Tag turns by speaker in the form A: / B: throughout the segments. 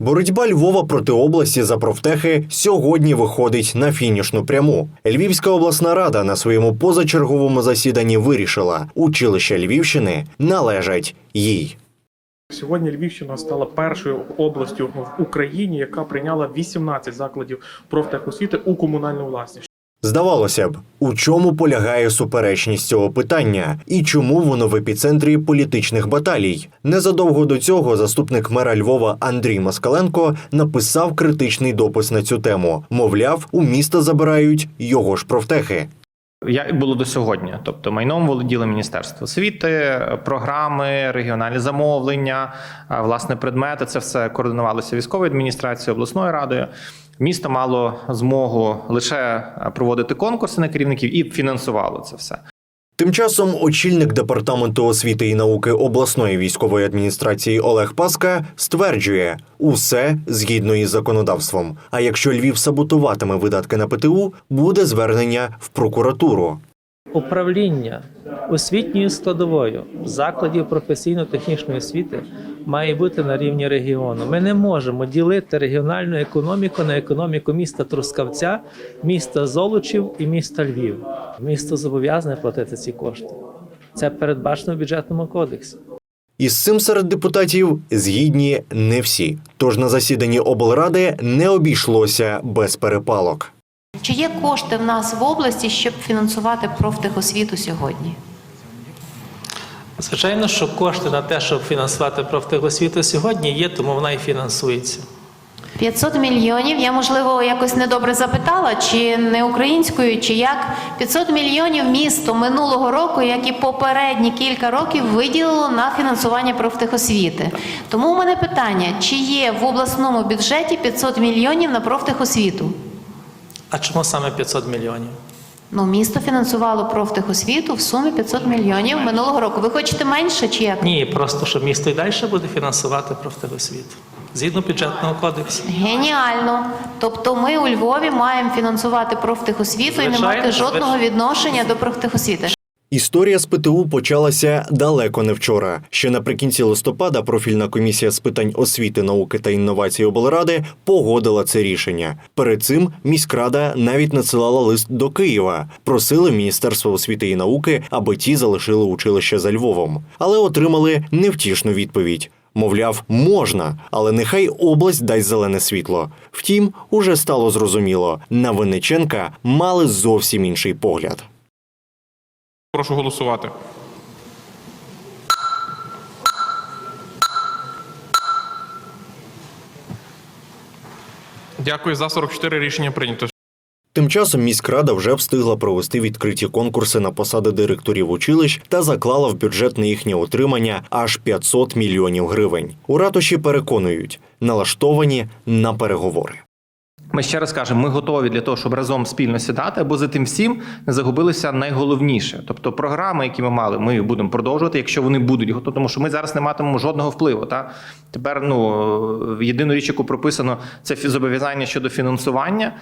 A: Боротьба Львова проти області за профтехи сьогодні виходить на фінішну пряму. Львівська обласна рада на своєму позачерговому засіданні вирішила, училища Львівщини належать їй.
B: Сьогодні Львівщина стала першою областю в Україні, яка прийняла 18 закладів профтехосвіти у комунальну власність.
A: Здавалося б, у чому полягає суперечність цього питання і чому воно в епіцентрі політичних баталій. Незадовго до цього заступник мера Львова Андрій Москаленко написав критичний допис на цю тему. Мовляв, у міста забирають його ж профтехи.
C: Як було до сьогодні, тобто майном володіло Міністерство освіти, програми, регіональні замовлення, власне, предмети. Це все координувалося військовою адміністрацією, обласною радою. Місто мало змогу лише проводити конкурси на керівників і фінансувало це все.
A: Тим часом очільник департаменту освіти і науки обласної військової адміністрації Олег Паска стверджує, усе згідно із законодавством. А якщо Львів саботуватиме видатки на ПТУ, буде звернення в прокуратуру.
D: Управління освітньою складовою закладів професійно-технічної освіти має бути на рівні регіону. Ми не можемо ділити регіональну економіку на економіку міста Трускавця, міста Золочів і міста Львів. Місто зобов'язане платити ці кошти. Це передбачено в бюджетному кодексі.
A: Із цим серед депутатів згідні не всі. Тож на засіданні облради не обійшлося без перепалок.
E: Чи є кошти в нас в області, щоб фінансувати профтехосвіту сьогодні?
D: Звичайно, що кошти на те, щоб фінансувати профтехосвіту сьогодні є, тому вона і фінансується.
E: 500 мільйонів. Я можливо якось недобре запитала, чи не українською, чи як 500 мільйонів місто минулого року, як і попередні кілька років, виділило на фінансування профтехосвіти. Тому у мене питання: чи є в обласному бюджеті 500 мільйонів на профтехосвіту?
D: А чому саме 500 мільйонів?
E: Ну, місто фінансувало профтехосвіту в сумі 500 мільйонів минулого року. Ви хочете менше чи як?
D: Ні, просто що місто і далі буде фінансувати профтехосвіту. Згідно бюджетного кодексу.
E: Геніально. Тобто ми у Львові маємо фінансувати профтехосвіту і не мати жодного
D: звичайно.
E: відношення до профтехосвіти.
A: Історія з ПТУ почалася далеко не вчора. Ще наприкінці листопада профільна комісія з питань освіти, науки та інновацій облради погодила це рішення. Перед цим міськрада навіть надсилала лист до Києва, просили Міністерство освіти і науки, аби ті залишили училище за Львовом, але отримали невтішну відповідь. Мовляв, можна, але нехай область дасть зелене світло. Втім, уже стало зрозуміло, на Винниченка мали зовсім інший погляд.
F: Прошу голосувати. Дякую за 44 рішення прийнято.
A: Тим часом міськрада вже встигла провести відкриті конкурси на посади директорів училищ та заклала в бюджет на їхнє утримання аж 500 мільйонів гривень. У ратуші переконують, налаштовані на переговори.
C: Ми ще раз кажемо, ми готові для того, щоб разом спільно сідати, або за тим всім не загубилося найголовніше. Тобто програми, які ми мали, ми будемо продовжувати, якщо вони будуть готові, тому що ми зараз не матимемо жодного впливу. Та тепер ну єдину річ, яку прописано, це зобов'язання щодо фінансування.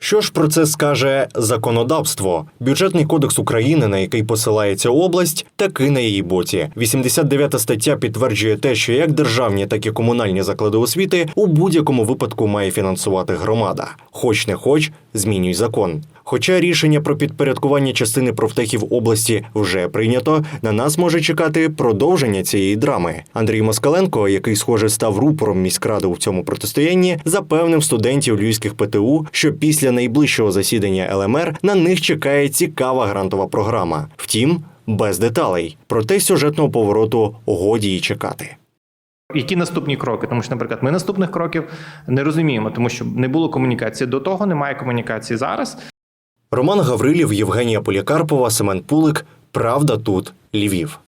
A: Що ж про це скаже законодавство? Бюджетний кодекс України, на який посилається область, таки на її боці. 89 стаття підтверджує те, що як державні, так і комунальні заклади освіти у будь-якому випадку має фінансувати громада. Хоч не хоч, змінюй закон. Хоча рішення про підпорядкування частини профтехів області вже прийнято, на нас може чекати продовження цієї драми. Андрій Москаленко, який схоже став рупором міськради у цьому протистоянні, запевнив студентів львівських ПТУ, що після найближчого засідання ЛМР на них чекає цікава грантова програма. Втім, без деталей. Проте сюжетного повороту годі й чекати.
C: Які наступні кроки? Тому що, наприклад, ми наступних кроків не розуміємо, тому що не було комунікації до того, немає комунікації зараз.
A: Роман Гаврилів, Євгенія Полікарпова, Семен Пулик. Правда тут Львів.